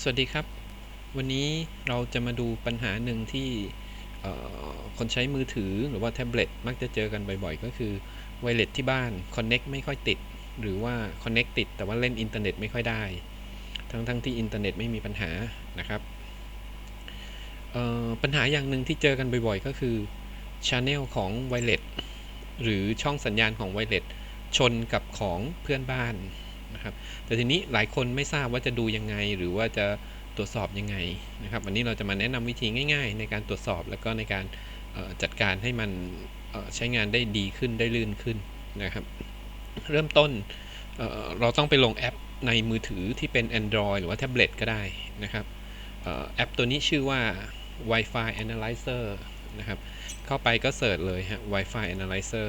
สวัสดีครับ วันนี้เราจะมาดูปัญหาหนึ่งที่คนใช้มือถือหรือว่าแท็บเล็ตมักจะเจอกันบ่อยๆ ก็คือไวเลสที่บ้าน Connect ไม่ค่อยติด หรือว่า Connect ติดแต่ว่าเล่นอินเทอร์เน็ตไม่ค่อยได้ ทั้งๆที่อินเทอร์เน็ตไม่มีปัญหานะครับปัญหาอย่างหนึ่งที่เจอกันบ่อยๆ ก็คือ Channel ของไวเลสหรือช่องสัญญาณของไวเลสชนกับของเพื่อนบ้าน นะครับ แต่ทีนี้หลายคนไม่ทราบว่าจะดูยังไง หรือว่าจะตรวจสอบยังไงนะครับ วันนี้เราจะมาแนะนำวิธีง่าย ๆ ในการตรวจสอบแล้วก็ในการจัดการให้มันใช้งานได้ดีขึ้นได้ลื่นขึ้นนะครับ เริ่มต้นเเราต้องไปลงแอปในมือถือที่เป็น Android หรือว่าแท็บเล็ตก็ได้นะครับออแอปตัวนี้ชื่อว่า Wi-Fi Analyzer นะครับ เข้าไปก็เสิร์ชเลยฮะ Wi-Fi Analyzer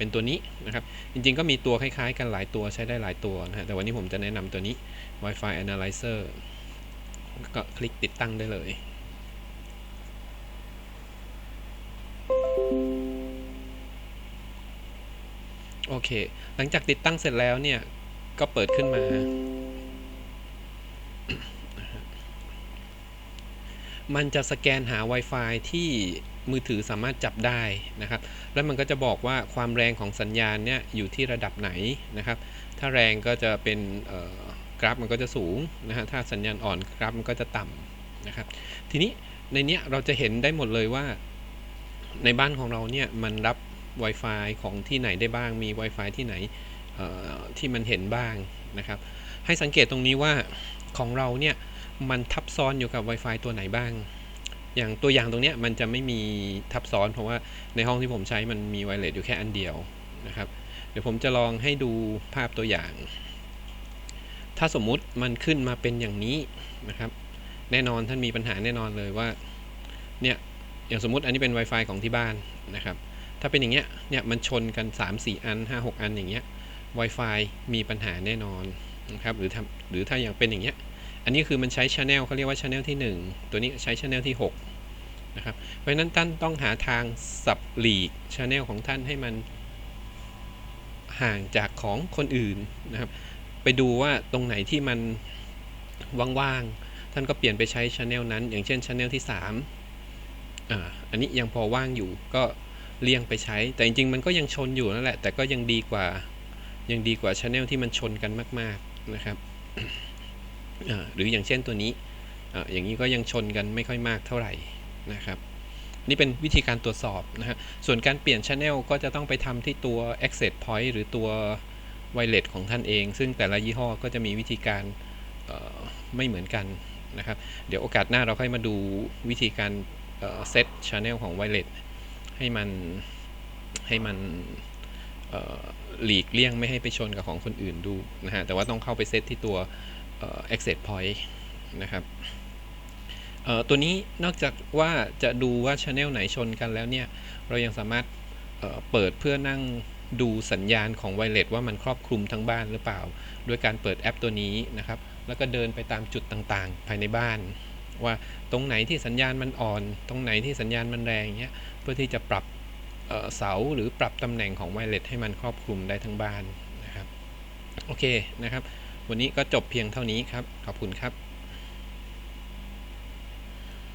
เป็นตัวนี้นะครับ จริงๆก็มีตัวคล้ายๆ กันหลายตัวใช้ได้หลายตัวนะฮะแต่วันนี้ผมจะแนะนำตัวนี้ Wi-Fi Analyzer ก็คลิกติดตั้งได้เลย โอเค หลังจากติดตั้งเสร็จแล้วเนี่ย ก็เปิดขึ้นมามันจะสแกนหา Wi-Fi ที่มือถือสามารถจับได้นะครับ แล้วมันก็จะบอกว่าความแรงของสัญญาณเนี่ยอยู่ที่ระดับไหนนะครับ ถ้าแรงก็จะเป็นกราฟมันก็จะสูงนะฮะถ้าสัญญาณอ่อนกราฟมันก็จะต่ำนะครับ ทีนี้ในเนี้ยเราจะเห็นได้หมดเลยว่า ในบ้านของเราเนี่ยมันรับ Wi-Fi ของที่ไหนได้บ้างมี Wi-Fi ที่ไหนที่มันเห็นบ้างนะครับ ให้สังเกตตรงนี้ว่าของเราเนี่ยมันทับซ้อนอยู่กับ Wi-Fi ตัวไหนบ้าง อย่างตัวอย่างตรงเนี้ยมันจะไม่มีทับซ้อน เพราะว่าในห้องที่ผมใช้มันมีไวเลสอยู่แค่อันเดียวนะครับ เดี๋ยวผมจะลองให้ดูภาพตัวอย่าง ถ้าสมมุติมันขึ้นมาเป็นอย่างนี้นะครับ แน่นอนท่านมีปัญหาแน่นอนเลยว่าเนี่ยอย่างสมมุติอันนี้เป็น Wi-Fi ของที่บ้านนะครับ ถ้าเป็นอย่างเงี้ยเนี่ยมันชนกัน 3 4 อัน 5 6 อันอย่างเงี้ย Wi-Fi มีปัญหาแน่นอนนะครับหรือทำหรือถ้าอย่างเป็นอย่างเงี้ย อันนี้คือมันใช้ Channel เขาเรียกว่า Channel ที่ 1 ตัวนี้ใช้ Channel ที่ 6 นะครับ เพราะฉะนั้นท่านต้องหาทางสับหลีก Channel ของท่านให้มันห่างจากของคนอื่นนะครับ ไปดูว่าตรงไหนที่มันว่างๆ ท่านก็เปลี่ยนไปใช้ Channel นั้น อย่างเช่น Channel ที่ 3อ่าอันนี้ยังพอว่างอยู่ก็เลี่ยงไปใช้ แต่จริงๆ มันก็ยังชนอยู่นั่นแหละ แต่ก็ยังดีกว่า ยังดีกว่า Channel ที่มันชนกันมาก ๆ นะครับ หรืออย่างเช่นตัวนี้อย่างนี้ก็ยังชนกันไม่ค่อยมากเท่าไหร่นะครับ นี่เป็นวิธีการตรวจสอบนะฮะส่วนการเปลี่ยน Channel ก็จะต้องไปทำที่ตัว Access Point หรือตัว Wireless ของท่านเอง ซึ่งแต่ละยี่ห้อก็จะมีวิธีการไม่เหมือนกันนะครับ เดี๋ยวโอกาสหน้าเราค่อยมาดูวิธีการเซต Channel ของ Wireless ให้มันให้มันหลีกเลี่ยงไม่ให้ไปชนกับของคนอื่นดูนะฮะ แต่ว่าต้องเข้าไปเซตที่ตัว access point นะครับตัวนี้นอกจากว่าจะดูว่า channel ไหนชนกันแล้วเนี่ย เรายังสามารถเเปิดเพื่อนั่งดูสัญญาณของไวเลสว่ามันครอบคลุมทั้งบ้านหรือเปล่า ด้วยการเปิดแอปตัวนี้นะครับ แล้วก็เดินไปตามจุดต่างๆ ภายในบ้าน ว่าตรงไหนที่สัญญาณมันอ่อน ตรงไหนที่สัญญาณมันแรงเงี้ยเพื่อที่จะปรับเเสาหรือปรับตำแหน่งของไวเลสให้มันครอบคลุมได้ทั้งบ้านนะครับโอเคนะครับ วันนี้ก็จบเพียงเท่านี้ครับ ขอบคุณครับ